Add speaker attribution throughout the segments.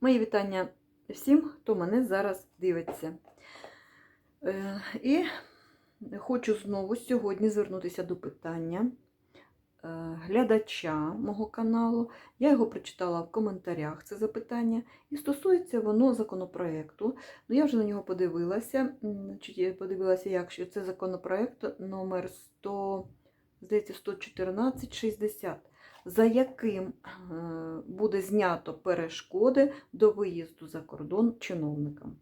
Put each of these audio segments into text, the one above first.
Speaker 1: Мої вітання всім, хто мене зараз дивиться. Е, І хочу знову сьогодні звернутися до питання е, глядача мого каналу. Я його прочитала в коментарях, це запитання, і стосується воно законопроекту. Ну, я вже на нього подивилася. Я подивилася, як що це законопроект номер 100, здається, 11460 за яким е, буде знято перешкоди до виїзду за кордон чиновникам.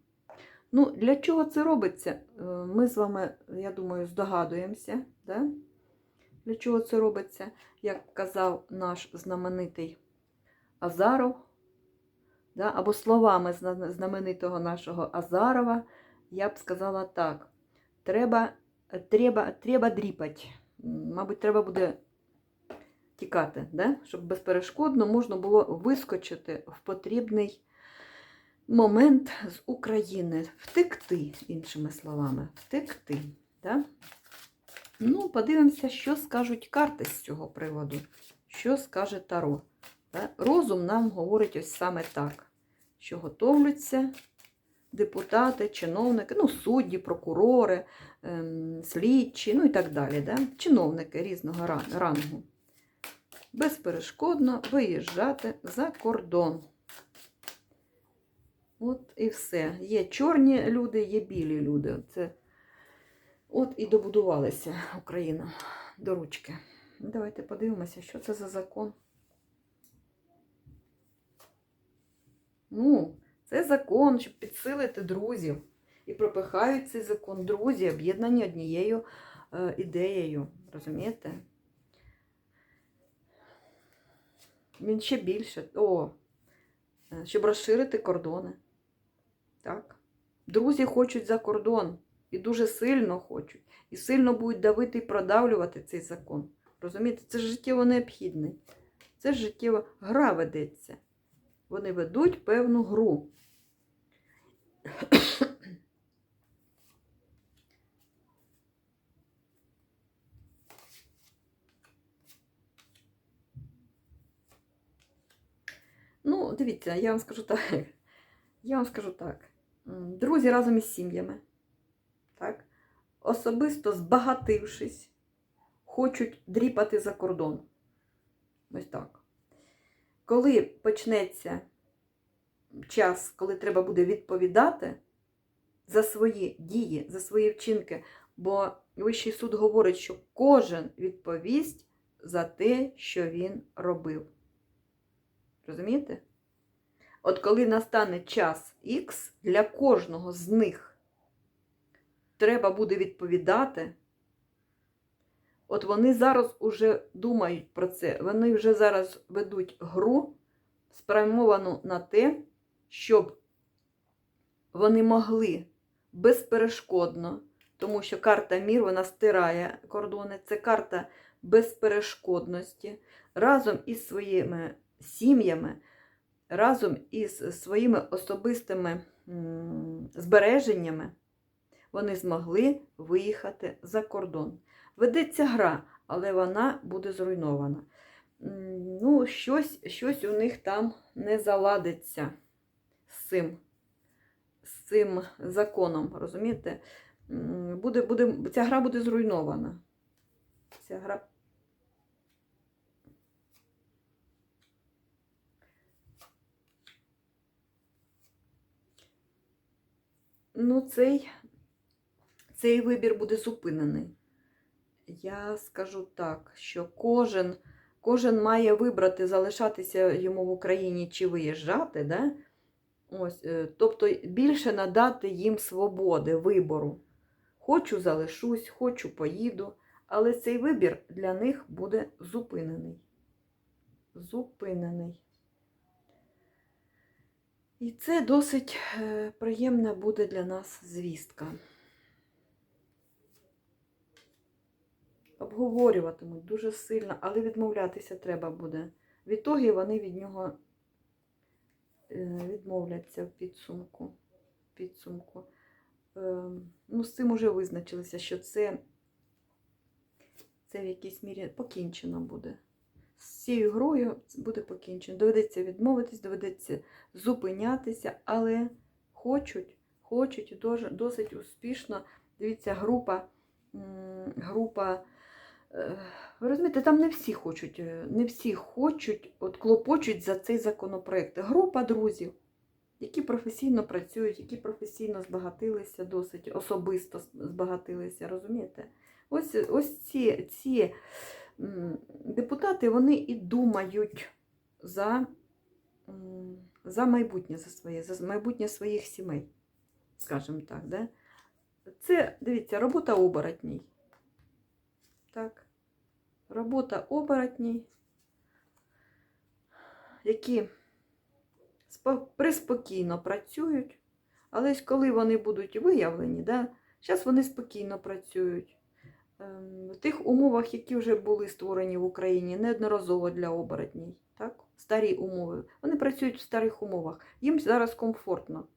Speaker 1: Ну, Для чого це робиться? Е, Ми з вами, я думаю, здогадуємося. Да? Для чого це робиться? Як казав наш знаменитий Азаров, да? або словами знаменитого нашого Азарова, я б сказала так: треба, треба, треба дріпать. Мабуть, треба буде тікати, да? щоб безперешкодно можна було вискочити в потрібний момент з України, втекти, іншими словами, втекти. Да? Ну, подивимося, що скажуть карти з цього приводу, що скаже Таро. Да? Розум нам говорить ось саме так, що готовляться депутати, чиновники, ну, судді, прокурори, ем, слідчі, ну і так далі. Да? Чиновники різного рангу безперешкодно виїжджати за кордон. От і все. Є чорні люди, є білі люди. Це От і добудувалася Україна до ручки. Давайте подивимося, що це за закон. Ну, це закон, щоб підсилити друзів. І пропихають цей закон друзі, об'єднані однією е, ідеєю. Розумієте? Він ще більше. О, е, щоб розширити кордони. Так. Друзі хочуть за кордон. І дуже сильно хочуть. І сильно будуть давити і продавлювати цей закон. Розумієте, це ж життєво необхідний. Це життєво гра ведеться. Вони ведуть певну гру. Ну, дивіться, я вам скажу так. Я вам скажу так. Друзі разом із сім'ями, так, особисто збагатившись, хочуть дріпати за кордон. Ось так. Коли почнеться час, коли треба буде відповідати за свої дії, за свої вчинки, бо Вищий суд говорить, що кожен відповість за те, що він робив. Розумієте? От коли настане час Х, для кожного з них треба буде відповідати. От вони зараз уже думають про це. Вони вже зараз ведуть гру, спрямовану на те, щоб вони могли безперешкодно, тому що карта мір вона стирає кордони, це карта безперешкодності разом із своїми сім'ями разом із своїми особистими збереженнями вони змогли виїхати за кордон. Ведеться гра, але вона буде зруйнована. Ну, щось, щось у них там не заладиться з цим, з цим законом, розумієте? Буде, буде, ця гра буде зруйнована. Ця гра Ну, цей, цей вибір буде зупинений. Я скажу так, що кожен, кожен має вибрати, залишатися йому в Україні чи виїжджати. Да? Ось, е, тобто більше надати їм свободи, вибору. Хочу залишусь, хочу поїду, але цей вибір для них буде зупинений. Зупинений. І це досить е, приємна буде для нас звістка. Обговорюватимуть дуже сильно, але відмовлятися треба буде. Відтоді вони від нього е, відмовляться в підсумку. підсумку. Е, Ну, з цим уже визначилися, що це, це в якійсь мірі покінчено буде. З цією грою буде покінчено. Доведеться відмовитись, доведеться зупинятися, але хочуть, хочуть досить успішно. Дивіться, група, група. е, Ви розумієте, там не всі хочуть, е, не всі хочуть, от клопочуть за цей законопроект. Група друзів, які професійно працюють, які професійно збагатилися досить, особисто збагатилися, розумієте? Ось, ось ці, ці депутати, вони і думають за, за майбутнє за своє, за майбутнє своїх сімей, скажімо так. Да? Це, дивіться, робота оборотній. Так. Робота оборотній, які спо- приспокійно працюють, але коли вони будуть виявлені, да, зараз вони спокійно працюють. Ем, В тих умовах, які вже були створені в Україні неодноразово для оборотній, так? старі умови, вони працюють в старих умовах. Їм зараз комфортно.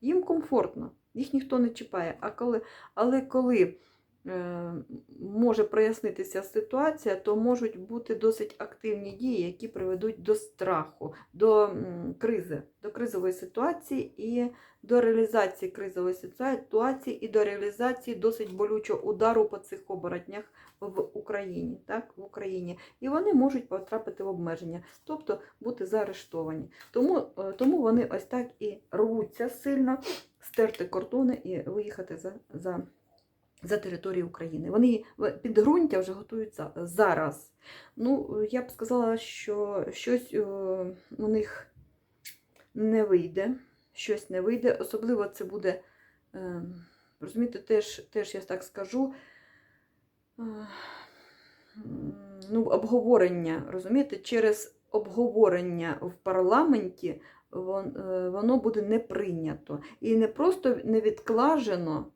Speaker 1: Їм комфортно, їх ніхто не чіпає. А коли, але коли може прояснитися ситуація, то можуть бути досить активні дії, які приведуть до страху, до кризи, до кризової ситуації і до реалізації кризової ситуації і до реалізації досить болючого удару по цих оборотнях в Україні. Так, в Україні. І вони можуть потрапити в обмеження, тобто бути заарештовані. Тому, е, тому вони ось так і рвуться сильно стерти кордони і виїхати за, за, за територію України. Вони підґрунтя вже готують зараз. Ну, я б сказала, що щось е, у них не вийде. Щось не вийде. Особливо це буде, е, розумієте, теж, теж я так скажу. е, Ну, обговорення, розумієте, через обговорення в парламенті воно буде не прийнято. І не просто не відклажено,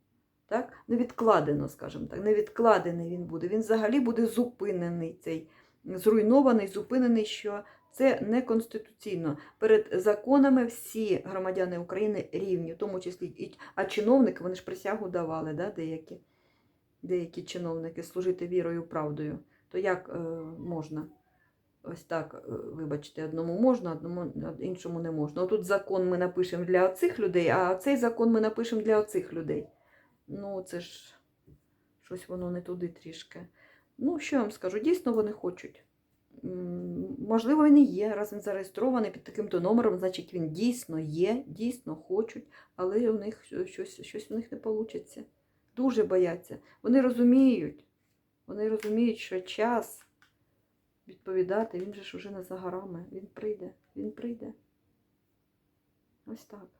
Speaker 1: так? не відкладено, скажімо так, не відкладений він буде. Він взагалі буде зупинений цей, зруйнований, зупинений, що це неконституційно. Перед законами всі громадяни України рівні, в тому числі і а чиновники, вони ж присягу давали, да, деякі, деякі чиновники служити вірою, правдою. То як е, можна? Ось так, е, вибачте, одному можна, одному іншому не можна. Отут закон ми напишемо для оцих людей, а цей закон ми напишемо для оцих людей. Ну, це ж щось воно не туди трішки. Ну, що я вам скажу, дійсно вони хочуть. Можливо, він і є, раз він зареєстрований під таким-то номером, значить він дійсно є, дійсно хочуть, але у них щось, щось у них не вийде. Дуже бояться. Вони розуміють, вони розуміють, що час відповідати, він же ж уже не за горами. Він прийде, він прийде. Ось так.